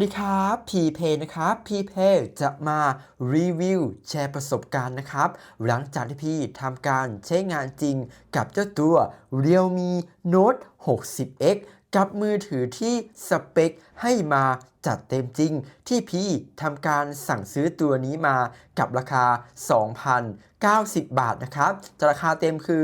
สวัสดีครับพีเพนะครับพีเพจะมารีวิวแชร์ประสบการณ์นะครับ หลังจากที่พี่ทำการใช้งานจริงกับเจ้าตัว Realme Note 60X กับมือถือที่สเปค ให้มาจัดเต็มจริงที่พี่ทำการสั่งซื้อตัวนี้มากับราคา 2,090 บาทนะครับแต่ราคาเต็มคือ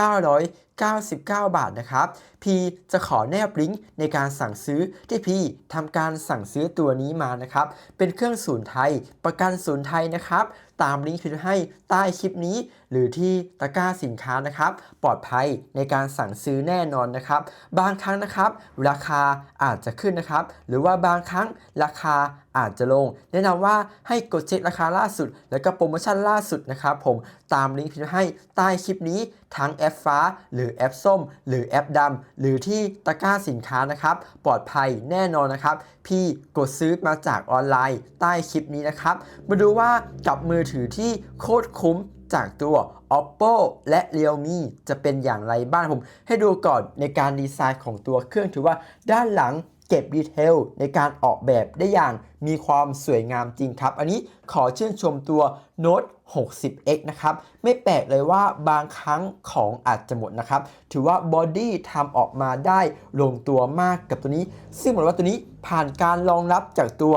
2,999 บาทนะครับ พี่จะขอแนบลิงก์ในการสั่งซื้อที่พี่ทำการสั่งซื้อตัวนี้มานะครับ เป็นเครื่องศูนย์ไทย ประกันศูนย์ไทยนะครับ ตามลิงก์ที่ให้ใต้คลิปนี้ หรือที่ตะกร้าสินค้านะครับ ปลอดภัยในการสั่งซื้อแน่นอนนะครับ บางครั้งนะครับ ราคาอาจจะขึ้นนะครับ หรือว่าบางครั้งราคาอาจจะลง แนะนำว่าให้กดเช็คราคาล่าสุด แล้วก็โปรโมชั่นล่าสุดนะครับผมตามลิงก์ที่ให้ใต้คลิปนี้ทั้งแอปฟ้า หรือแอปส้ม หรือแอปดำหรือที่ตะกร้าสินค้านะครับ ปลอดภัยแน่นอนนะครับ พี่กดซื้อมาจากออนไลน์ ใต้คลิปนี้นะครับ มาดูว่ากับมือถือที่โคตรคุ้ม จากตัว oppo และ realme จะเป็นอย่างไรบ้างผม ให้ดูก่อนในการดีไซน์ของตัวเครื่องถือว่าด้านหลังเก็บดีเทลในการออกแบบได้อย่าง มีความสวยงามจริงครับ อันนี้ขอชื่นชมตัว Note 60X นะครับ ไม่แปลกเลยว่าบางครั้งของอาจจะหมดนะครับ ถือว่าบอดี้ทำออกมาได้ลงตัวมากกับตัวนี้ ซึ่งหมือนว่าตัวนี้ผ่านการรองรับจากตัว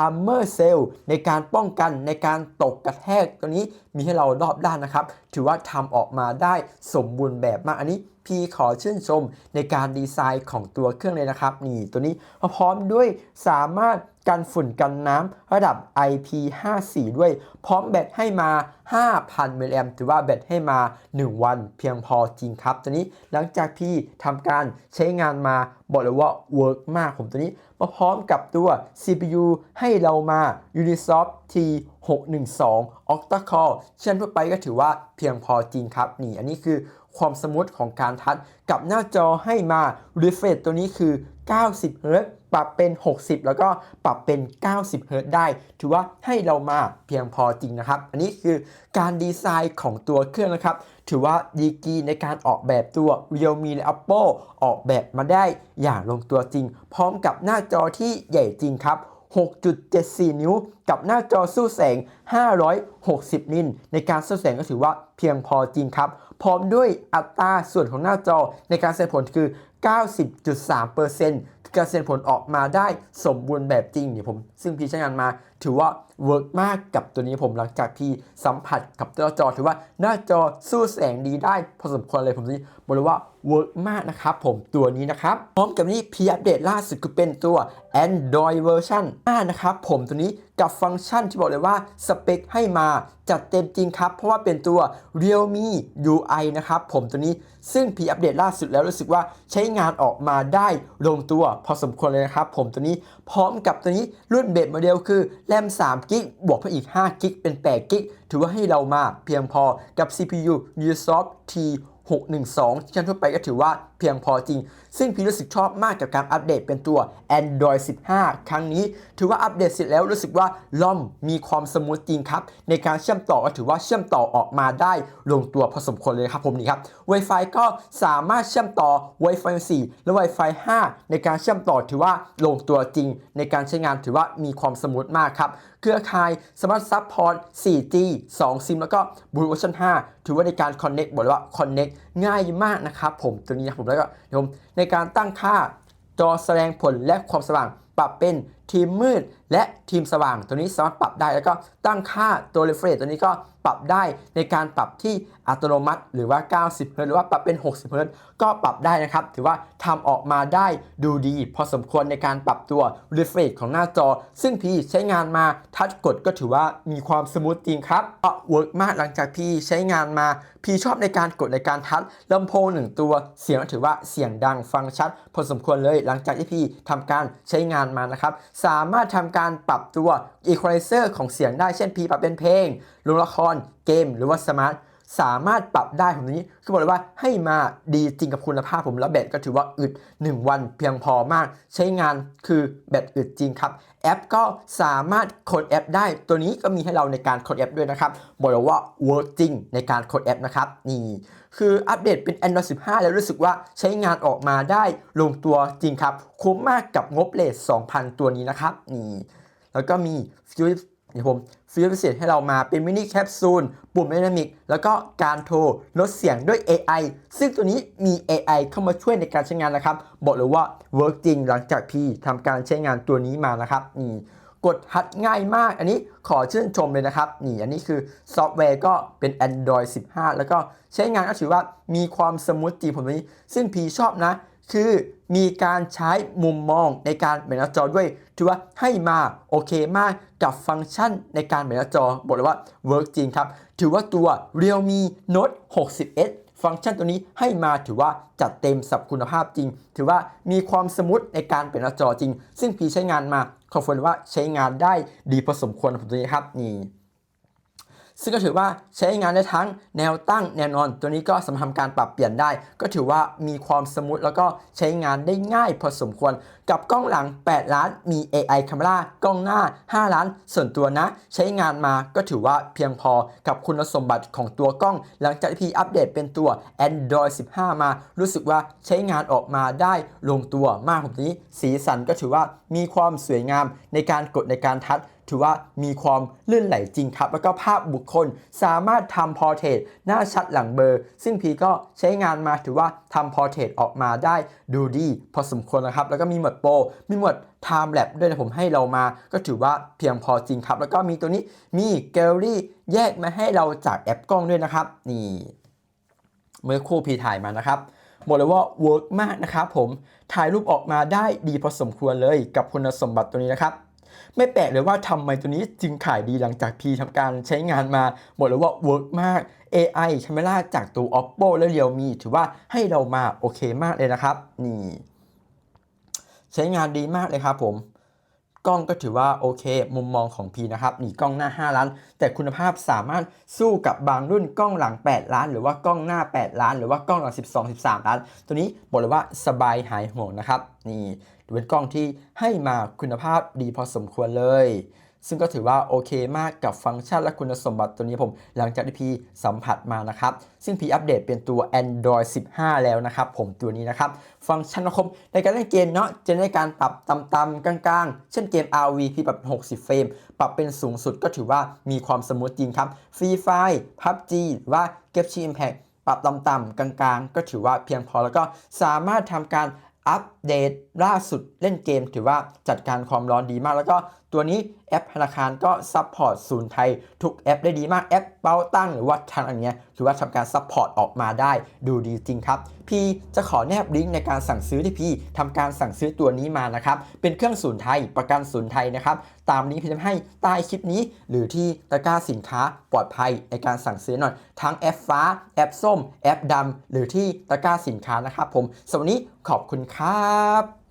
Armor Cell ในการป้องกันในการตกกระแทกตัวนี้มีให้เรารอบด้านนะครับ ถือว่าทำออกมาได้สมบูรณ์แบบมากอันนี้พี่ขอชื่นชมในการดีไซน์ของตัวเครื่องเลยนะครับ นี่ตัวนี้พร้อมด้วยสามารถ กันฝุ่นกันน้ำระดับ IP54 ด้วย พร้อมแบตให้มา 5,000 มิลลิแอมถือว่าแบตให้มา 1 วันเพียงพอจริงครับตัวนี้หลังจากพี่ทำการใช้งานมาบอกเลยว่าเวิร์กมากผมตัวนี้มาพร้อมกับตัว CPU ให้เรามา Unisoc T612 Octa Core เช่นทั่วไปก็ถือว่าเพียงพอจริงครับนี่ อันนี้คือความสมูทของการทัชกับหน้าจอให้มา refresh ตัวนี้คือ 90เฮิรตซ์ ปรับเป็น 60 แล้วก็ปรับเป็น 90 เฮิรตได้ ถือว่าให้เรามาเพียงพอจริงนะครับ อันนี้คือการดีไซน์ของตัวเครื่องนะครับ ถือว่าดีกรีในการออกแบบตัว Realme และ Apple ออกแบบมาได้อย่างลงตัวจริง พร้อมกับหน้าจอที่ใหญ่จริงครับ6.74 นิ้ว กับหน้าจอสู้แสง 560 นินในการสู้แสงก็ถือว่าเพียงพอจริงครับ พร้อมด้วยอัตราส่วนของหน้าจอในการแสดงผลคือ 90.3% การเซ็นผลออกมาได้สมบูรณ์แบบจริงเนี่ยผมซึ่งพี่ใช้งานมา ถือว่าเวิร์กมากกับตัวนี้ผมหลังจากพี่สัมผัสกับหน้าจอ ถือว่าหน้าจอสู้แสงดีได้พอสมควรเลยผมตัวนี้บอกเลยว่าเวิร์กมากนะครับผมตัวนี้นะครับพร้อมกับนี้พีอัปเดตล่าสุดคือเป็นตัว Android version 5นะครับผมตัวนี้กับฟังก์ชันที่บอกเลยว่าสเปคให้มาจัดเต็มจริงครับ เพราะว่าเป็นตัว Realme UI นะครับผมตัวนี้ซึ่งพีอัปเดตล่าสุดแล้วรู้สึกว่าใช้งานออกมาได้ลงตัวพอสมควรเลยนะครับผมตัวนี้พร้อมกับตัวนี้รุ่นเบสโมเดลคือแม 3 กิกบวกเพิ่มอีก 5 กิกเป็น 8 กิกถือว่าให้เรามาเพียงพอกับ CPU Ubisoft T612 ที่ชั้นทั่วไปก็ถือว่า พียงพอจริง ซึ่งพี่รู้สึกชอบมากกับการอัปเดตเป็นตัว Android 15 ครั้งนี้ ถือว่าอัปเดตเสร็จแล้วรู้สึกว่าล่อมมีความสมูทจริงครับ ในการเชื่อมต่อก็ถือว่าเชื่อมต่อออกมาได้ลงตัวพอสมควรเลยครับผมนี่ครับ Wi-Fi ก็สามารถเชื่อมต่อ Wi-Fi 4 และ Wi-Fi 5 ในการเชื่อมต่อถือว่าลงตัวจริง ในการใช้งานถือว่ามีความสมูทมากครับเครือข่ายสามารถซัพพอร์ต 4G 2 ซิม แล้วก็ Blue Ocean 5 ถือว่าในการ Connect บอกเลยว่า Connect ง่ายมากนะครับผม ตัวนี้นะผมแล้วก็เดี๋ยวในการตั้งค่าจอแสดงผลและความสว่างปรับเป็น ทีมมืดและทีมสว่างตัวนี้สามารถปรับได้ แล้วก็ตั้งค่าตัว refresh ตัวนี้ก็ปรับได้ในการปรับที่อัตโนมัติ หรือว่า 90เฮิรต์หรือว่าปรับเป็น 60เฮิรต์ก็ปรับได้นะครับ ถือว่าทำออกมาได้ดูดี พอสมควรในการปรับตัว refresh ของหน้าจอ ซึ่งพี่ใช้งานมาทัชกดก็ถือว่ามีความสมูทจริงครับก็เวิร์กมากหลังจากพี่ใช้งานมา พี่ชอบในการกดในการทัชลำโพงหนึ่งตัว เสียงถือว่าเสียงดังฟังชัด พอสมควรเลยหลังจากที่พี่ทำการใช้งานมานะครับสามารถทำการปรับตัว equalizer ของเสียงได้เช่นพีปรับเป็นเพลงลงละครเกม หรือว่าสมาร์ท สามารถปรับได้ผมตรงนี้ คือบอกเลยว่าให้มาดีจริงกับคุณภาพผมแล้วแบตก็ถือว่าอึด 1 วันเพียงพอมาก ใช้งานคือแบตอึดจริงครับ แอปก็สามารถโคดแอป ได้ตัวนี้ก็มีให้เราในการโคดแอปด้วยนะครับบอกเลยว่า work จริงในการโคดแอปนะครับนี่คืออัปเดตเป็น Android 15 แล้วรู้สึกว่าใช้งานออกมาได้ลงตัวจริงครับ คุ้มมากกับงบเลท2,000 ตัวนี้นะครับนี่แล้วก็มีฟิว เดี๋ยวผมฟิวพิเศษให้เรามาเป็นมินิแคปซูลปุ่มดินามิกแล้วก็การโทรลดเสียงด้วย AI ซึ่งตัวนี้มี AI เข้ามาช่วยในการใช้งานนะครับ บอกเลยว่าเวิร์กจริงหลังจากพี่ทำการใช้งานตัวนี้มานะครับนี่กดฮัดง่ายมาก อันนี้ขอชื่นชมเลยนะครับ นี่อันนี้คือซอฟต์แวร์ก็เป็น Android 15 แล้วก็ใช้งานก็ถือว่ามีความสมูทจริงผมตัวนี้ ซึ่งพีชอบนะ คือมีการใช้มุมมองในการเปลี่ยนหน้าจอด้วย ถือว่าให้มาโอเคมากกับฟังก์ชันในการเปลี่ยนหน้าจอ บอกเลยว่าเวิร์กจริงครับ ถือว่าตัว Realme Note 60s ฟังก์ชันตัวนี้ให้มาถือว่าจัดเต็มสับคุณภาพจริง ถือว่ามีความสมูทในการเปลี่ยนหน้าจอจริง ซึ่งพี่ใช้งานมาคอนเฟิร์มว่าใช้งานได้ดีพอสมควรผมตัวนี้ครับนี่ ซึ่งก็ถือว่าใช้งานได้ทั้งแนวตั้งแนวนอน ตัวนี้ก็สามารถทำการปรับเปลี่ยนได้ ก็ถือว่ามีความสมูทแล้วก็ใช้งานได้ง่ายพอสมควร กับกล้องหลัง 8 ล้านมี AI Camera กล้องหน้า 5 ล้าน ส่วนตัวนะ ใช้งานมาก็ถือว่าเพียงพอกับคุณสมบัติของตัวกล้อง หลังจากที่พี่อัปเดตเป็นตัว Android 15 มา รู้สึกว่าใช้งานออกมาได้ลงตัวมากผมนี้ สีสันก็ถือว่ามีความสวยงามในการกดในการทัช ถือว่ามีความลื่นไหลจริงครับ แล้วก็ภาพบุคคลสามารถทำพอร์เทรตหน้าชัดหลังเบอร์ ซึ่งพีก็ใช้งานมาถือว่าทำพอร์เทรตออกมาได้ดูดี พอสมควรนะครับ แล้วก็มีหมวดโปรมีหมวด Time Lapse ด้วยนะผมให้เรามา ก็ถือว่าเพียงพอจริงครับ แล้วก็มีตัวนี้มีแกลเลอรี่แยกมาให้เราจากแอปกล้องด้วยนะครับนี่เมื่อคู่พีถ่ายมานะครับบอกเลยว่าเวิร์กมากนะครับผมถ่ายรูปออกมาได้ดีพอสมควรเลยกับคุณสมบัติตัวนี้นะครับ ไม่แปลกเลยว่าทำไมตัวนี้จึงขายดีหลังจากพีทำการใช้งานมาบอกเลยว่าเวิร์กมาก AI ใช่ไม่ล่าจากตัว Oppo และ Realme ถือว่าให้เรามาโอเคมากเลยนะครับ นี่ ใช้งานดีมากเลยครับผม กล้องก็ถือว่าโอเค มุมมองของพีนะครับนี่กล้องหน้า 5 ล้าน แต่คุณภาพสามารถสู้กับบางรุ่นกล้องหลัง 8 ล้าน หรือว่ากล้องหน้า 8 ล้าน หรือว่ากล้องหลัง 12 13 ล้าน ตัวนี้บอกเลยว่าสบายหายห่วงนะครับ นี่เป็นกล้องที่ให้มาคุณภาพดีพอสมควรเลย ซึ่งก็ถือว่าโอเคมากกับฟังก์ชันและคุณสมบัติตัวนี้ผม หลังจากที่พีสัมผัสมานะครับ ซึ่งพีอัปเดตเป็นตัว Android 15 แล้วนะครับ ผมตัวนี้นะครับ ฟังก์ชันคมในการเล่นเกมเนาะจะได้การปรับต่ำๆกลางๆ เช่นเกม RV พีปรับ 60 เฟรม ปรับเป็นสูงสุดก็ถือว่ามีความสมูทจริงครับ Free Fire PUBG หรือว่า g e p s h i Impact ปรับต่ำๆกลางๆ ก็ถือว่าเพียงพอแล้วก็สามารถทำการอัปเดตล่าสุดเล่นเกมถือว่าจัดการความร้อนดีมาก แล้วก็ ตัวนี้แอปธนาคารก็ซัพพอร์ตศูนย์ไทย ทุกแอปได้ดีมากแอปเป๋าตั้งหรือว่าทางอันเนี้ยถือว่าทำการซัพพอร์ตออกมาได้ดูดีจริงครับ พี่จะขอแนบลิงก์ในการสั่งซื้อที่พี่ทำการสั่งซื้อตัวนี้มานะครับ เป็นเครื่องศูนย์ไทยประกันศูนย์ไทยนะครับตามลิงก์พี่จะให้ใต้คลิปนี้ หรือที่ตะกร้าสินค้าปลอดภัยในการสั่งซื้อหน่อยทั้งแอปฟ้าแอปส้ม แอปดำหรือที่ตะกร้าสินค้านะครับผมสำหรับวันนี้ขอบคุณครับ